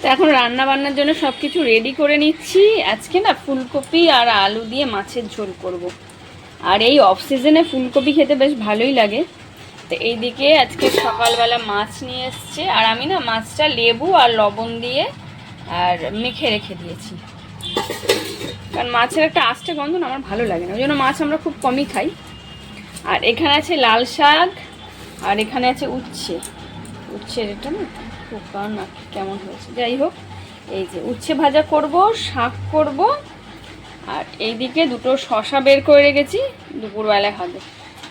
তো এখন রান্না বান্নার জন্য সব কিছু রেডি করে নিচ্ছি। আজকে না ফুলকপি আর আলু দিয়ে মাছের ঝোল করব। আর এই অফ সিজনে ফুলকপি খেতে বেশ ভালোই লাগে। তো এইদিকে আজকে সকালবেলা মাছ নিয়ে এসছে। আর আমি না মাছটা লেবু আর লবণ দিয়ে আর মেখে রেখে দিয়েছি। কারণ মাছের একটা আস্তে গন্ধ না আমার ভালো লাগে না। ওই জন্য মাছ আমরা খুব কমই খাই। আর এখানে আছে লাল শাক, আর এখানে আছে উচ্ছে। উচ্ছের এটা না পোকা না, কেমন হয়েছে। যাই হোক, এই যে উচ্ছে ভাজা করব, শাক করব, আর এইদিকে দুটো শশা বের করে রেখেছি দুপুরবেলায় হবে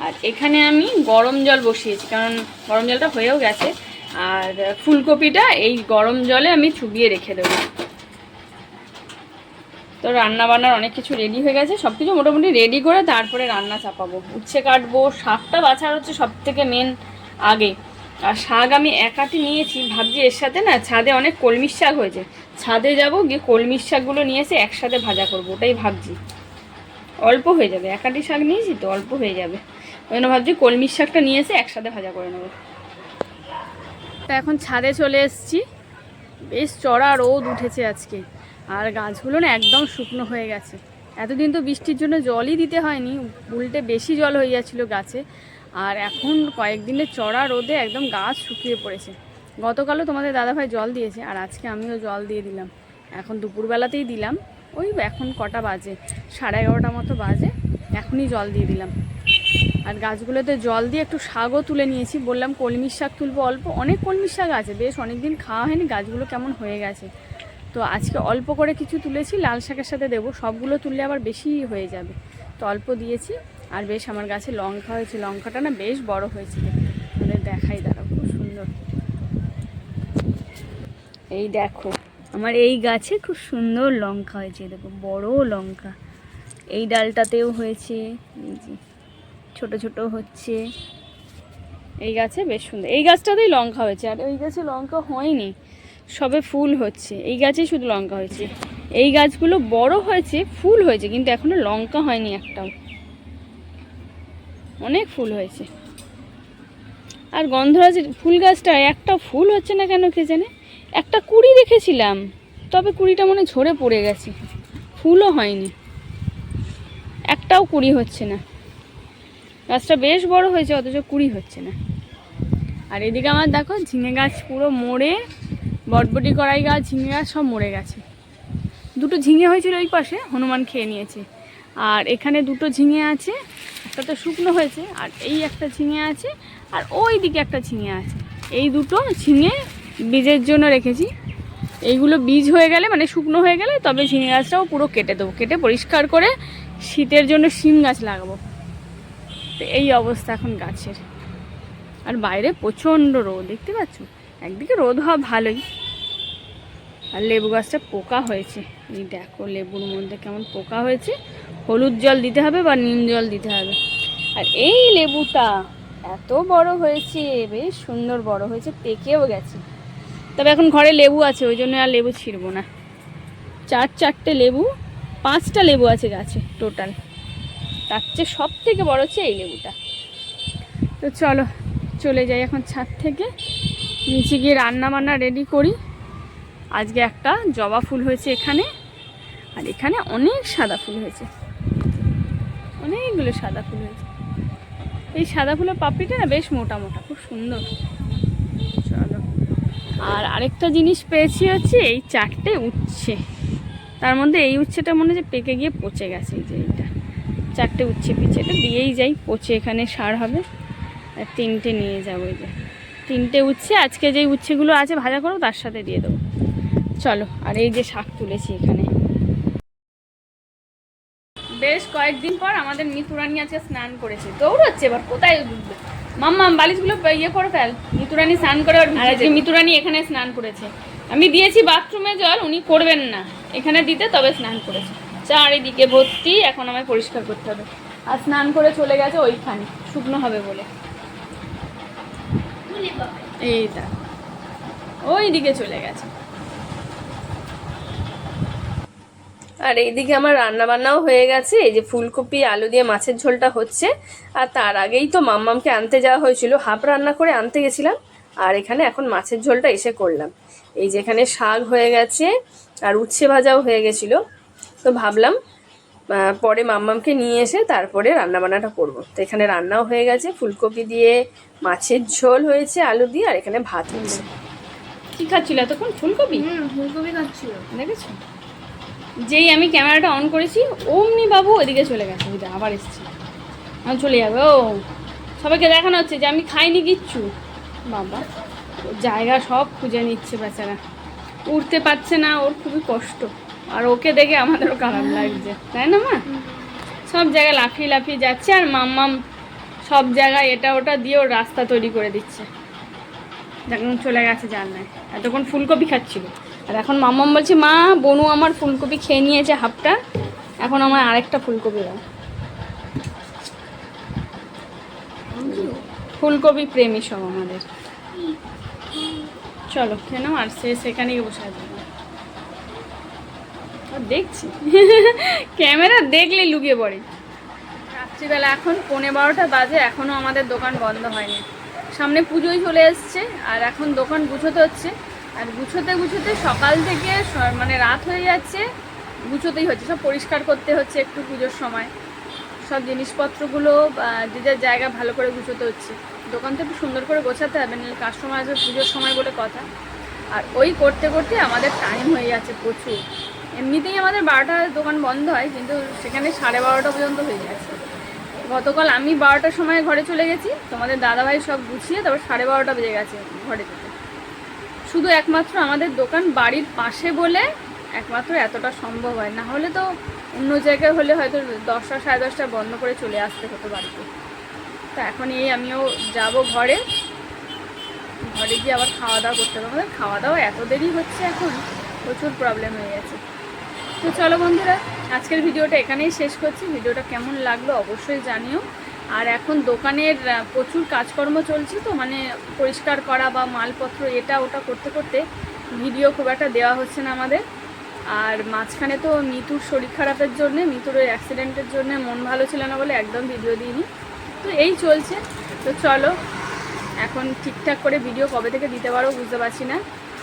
আর এখানে আমি গরম জল বসিয়েছি, কারণ গরম জলটা হয়েও গেছে, আর ফুলকপিটা এই গরম জলে আমি চুবিয়ে রেখে দেবো। তো রান্না বান্নার অনেক কিছু রেডি হয়ে গেছে সব কিছু মোটামুটি রেডি করে তারপরে রান্না চাপাবো। উচ্ছে কাটবো, শাকটা বাছার হচ্ছে সব থেকে মেন আগে। আর শাক আমি একাটি নিয়েছি, ভাবছি এর সাথে না ছাদে অনেক কলমির শাক হয়েছে। ছাদে যাব, গিয়ে কলমির শাকগুলো নিয়ে এসে একসাথে ভাজা করব, ওটাই ভাবছি। অল্প হয়ে যাবে, একাটি শাক নিয়েছি তো অল্প হয়ে যাবে। ওই জন্য ভাবছি কলমির শাকটা নিয়ে এসে একসাথে ভাজা করে নেব। তো এখন ছাদে চলে এসেছি। বেশ চড়া রোদ উঠেছে আজকে, আর গাছগুলো না একদম শুকনো হয়ে গেছে। এতদিন তো বৃষ্টির জন্য জলই দিতে হয়নি, উল্টে বেশি জল হয়ে যাচ্ছিল গাছে। আর এখন কয়েকদিনের চড়া রোদে একদম গাছ শুকিয়ে পড়েছে। গতকালও তোমাদের দাদাভাই জল দিয়েছে আর আজকে আমিও জল দিয়ে দিলাম। এখন দুপুরবেলাতেই দিলাম। ওই এখন কটা বাজে? সাড়ে এগারোটা মতো বাজে। এখনই জল দিয়ে দিলাম। আর গাছগুলোতে জল দিয়ে একটু শাকও তুলে নিয়েছি। বললাম কলমির শাক তুলবো অল্প। অনেক কলমির শাক আছে। বেশ অনেক দিন খাওয়া হয়নি। গাছগুলো কেমন হয়ে গেছে। তো আজকে অল্প করে কিছু তুলেছি। লাল শাকের সাথে দেবো। সবগুলো তুললে আবার বেশি হয়ে যাবে। তো অল্প দিয়েছি। আর বেশ আমার গাছে লঙ্কা হয়েছে। লঙ্কাটা না বেশ বড় হয়েছে আমাদের দেখাই, দাঁড়াও, খুব সুন্দর। এই দেখো, আমার এই গাছে খুব সুন্দর লঙ্কা হয়েছে দেখো, বড় লঙ্কা। এই ডালটাতেও হয়েছে, এই যে, ছোট ছোট হচ্ছে। এই গাছে বেশ সুন্দর, এই গাছটাতেই লঙ্কা হয়েছে, আর ওই গাছে লঙ্কা হয়নি, সবে ফুল হচ্ছে। এই গাছেই শুধু লঙ্কা হয়েছে। এই গাছগুলো বড় হয়েছে, ফুল হয়েছে, কিন্তু এখনও লঙ্কা হয়নি একটাও। অনেক ফুল হয়েছে। আর গন্ধরাজ, ফুল গাছটা একটা ফুল হচ্ছে না কেন কে জানে? একটা কুড়ি দেখেছিলাম, তবে কুড়িটা মনে ঝরে পড়ে গেছে। ফুলও হয়নি। একটাও কুড়ি হচ্ছে না। গাছটা বেশ বড় হয়েছে, অথচ কুড়ি হচ্ছে না। আর এদিকে আমার দেখো, ঝিঙে গাছ পুরো মরে, বটবটি, কড়াই গাছ, ঝিঙে গাছ সব মরে গেছে। দুটো ঝিঙে হয়েছিল ওই পাশে, হনুমান খেয়ে নিয়েছে। আর এখানে দুটো ঝিঙে আছে, একটা তো শুকনো হয়েছে, আর এই একটা ঝিঙে আছে, আর ওই দিকে একটা ঝিঙে আছে। এই দুটো ঝিঙে বীজের জন্য রেখেছি। এইগুলো বীজ হয়ে গেলে মানে শুকনো হয়ে গেলে, তবে ঝিঙে গাছটাও পুরো কেটে দেবো। কেটে পরিষ্কার করে শীতের জন্য শিম গাছ লাগাবো। তো এই অবস্থা এখন গাছের। আর বাইরে প্রচণ্ড রোদ, দেখতে পাচ্ছ? একদিকে রোদ হওয়া ভালোই। আর লেবু গাছটা পোকা হয়েছে। এই দেখো, লেবুর মধ্যে কেমন পোকা হয়েছে। হলুদ জল দিতে হবে বা নিম জল দিতে হবে। আর এই লেবুটা এত বড় হয়েছে, বেশ সুন্দর বড় হয়েছে, পেকেও গেছে। তবে এখন ঘরে লেবু আছে, ওই জন্য আর লেবু ছিঁড়বো না। চার চারটে লেবু, পাঁচটা লেবু আছে গাছে টোটাল। তার চেয়ে সব থেকে বড় হচ্ছে এই লেবুটা। তো চলো, চলে যাই এখন ছাদ থেকে। নিচে গিয়ে রান্না বান্না রেডি করি। আজকে একটা জবা ফুল হয়েছে এখানে, আর এখানে অনেক সাদা ফুল হয়েছে। অনেকগুলো সাদা ফুল হয়েছে। এই সাদা ফুলের পাপড়িটা না বেশ মোটা মোটা, খুব সুন্দর। চলো। আর আরেকটা জিনিস পেয়েছি হচ্ছে, এই চারটে উচ্ছে। তার মধ্যে এই উচ্ছেটা মনে হচ্ছে পেকে গিয়ে পচে গেছে, এই যে এইটা। চারটে উচ্ছে পিছে এটা দিয়েই যাই, পচে এখানে সার হবে। আর তিনটে নিয়ে যাব এই যে। তিনটে উচ্ছে আজকে যেই উচ্ছেগুলো আছে ভাজা করো তার সাথে দিয়ে দেবো। চলো আর এই যে শাক তুলেছি এখানে। বেশ কয়েকদিন পর আমাদের মিতুরানি আজকে স্নান করেছে। দৌড়চ্ছে এবার কোথায়? ডুববে মাম্মা বালিশগুলো ইয়ে করে ফেল। মিতুরানি স্নান করে আর আজকে মিতুরানি এখানে স্নান করেছে। আমি দিয়েছি বাথরুমে জল উনি করবেন না। এখানে দিতে তবে স্নান করেছে। চারিদিকে ভর্তি এখন আমায় পরিষ্কার করতে হবে। আর স্নান করে চলে গেছে ওইখানে শুকনো হবে বলে। এইটা। ওই দিকে চলে গেছে। আর এইদিকে আমার রান্না বান্নাও হয়ে গেছে। এই যে ফুলকপি, আলু দিয়ে মাছের ঝোলটা হচ্ছে। আর তার আগেই তো মাম্মামকে আনতে যাওয়া হয়েছিল। হাফ রান্না করে আনতে গেছিলাম। আর এখানে এখন মাছের ঝোলটা এসে করলাম। এই যে এখানে শাক হয়ে গেছে আর উচ্ছে ভাজাও হয়ে গেছিল। তো ভাবলাম পরে মাম্মামকে নিয়ে এসে তারপরে রান্নাবান্নাটা করব। তো এখানে রান্নাও হয়ে গেছে ফুলকপি দিয়ে মাছের ঝোল হয়েছে আলু দিয়ে আর এখানে ভাত হয়েছে। কি খাচ্ছিল এতক্ষণ? ফুলকপি? ফুলকপি খাচ্ছিল। দেখেছ? যেই আমি ক্যামেরাটা অন করেছি অমনি বাবু ওইদিকে চলে গেছে ওইটা আবার এসছে। আমি চলে যাবে ও। সবাইকে দেখানো হচ্ছে যে আমি খাইনি কিচ্ছু। বাবা জায়গা সব খুঁজে নিচ্ছে বেচারা। উঠতে পারছে না ওর খুবই কষ্ট। আর ওকে দেখে আমাদেরও খারাপ লাগছে, তাই না মা? সব জায়গায় লাফিয়ে লাফিয়ে যাচ্ছে আর মাম্মাম সব জায়গায় এটা ওটা দিয়ে ওর রাস্তা তৈরি করে দিচ্ছে। যখন চলে গেছে জানলায়। এতক্ষণ ফুলকপি খাচ্ছিল। আর এখন মাম্মাম বলছে, মা, বনু আমার ফুলকপি খেয়ে নিয়েছে হাফটা। এখন আমার আরেকটা ফুলকপি দাও। ফুলকপি প্রেমী সব আমাদের। চলো কেন আর সে সেখানেই বসে আছে। দেখছি। ক্যামেরা দেখলে লুকিয়ে পড়ে। রাত্রিবেলা এখন পৌনে বারোটা বাজে এখনও আমাদের দোকান বন্ধ হয়নি। সামনে পুজোই চলে এসছে, আর এখন দোকান গুছোতে হচ্ছে। আর গুছোতে গুছোতে সকাল থেকে মানে রাত হয়ে যাচ্ছে, গুছোতেই হচ্ছে। সব পরিষ্কার করতে হচ্ছে একটু পুজোর সময়। সব জিনিসপত্রগুলো যে যার জায়গা ভালো করে গুছোতে হচ্ছে। দোকান তো একটু সুন্দর করে গোছাতে হবে, নাহলে কাস্টমার আসবে পুজোর সময় বলে কথা। আর ওই করতে করতে আমাদের টাইম হয়ে যাচ্ছে প্রচুর। এমনিতেই আমাদের বারোটার দোকান বন্ধ হয়, কিন্তু সেখানে সাড়ে বারোটা পর্যন্ত হয়ে যাচ্ছে গতকাল আমি বারোটার সময় ঘরে চলে গেছি, তোমাদের দাদাভাই সব গুছিয়ে তারপর সাড়ে বারোটা বেজে গেছে ঘরে যেতে। শুধু একমাত্র আমাদের দোকান বাড়ির পাশে বলে একমাত্র এতটা সম্ভব হয়। না হলে তো অন্য জায়গায় হলে হয়তো দশটা সাড়ে দশটা বন্ধ করে চলে আসতে হতো বাড়িতে। তো এখন এই আমিও যাব ঘরে। ঘরে গিয়ে আবার খাওয়া দাওয়া করতে হবে। আমাদের খাওয়া দাওয়া এত দেরি হচ্ছে এখন, প্রচুর প্রবলেম হয়ে গেছে। তো চলো বন্ধুরা, আজকের ভিডিওটা এখানেই শেষ করছি। ভিডিওটা কেমন লাগল অবশ্যই জানিও। আর এখন দোকানের প্রচুর কাজকর্ম চলছে তো মানে পরিষ্কার করা বা মালপত্র এটা ওটা করতে করতে ভিডিও খুব একটা দেওয়া হচ্ছে না আমাদের। আর মাঝখানে তো মিতুর শরীর খারাপের জন্যে, মিতুর ওই অ্যাক্সিডেন্টের জন্য মন ভালো ছিল না বলে একদম ভিডিও দিইনি। তো এই চলছে। তো চলো, এখন ঠিকঠাক করে ভিডিও কবে থেকে দিতে পারো বুঝতে পারছি না।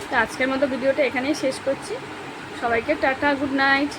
তো আজকের মতো ভিডিওটা এখানেই শেষ করছি। সবাইকে টাটা গুড নাইট।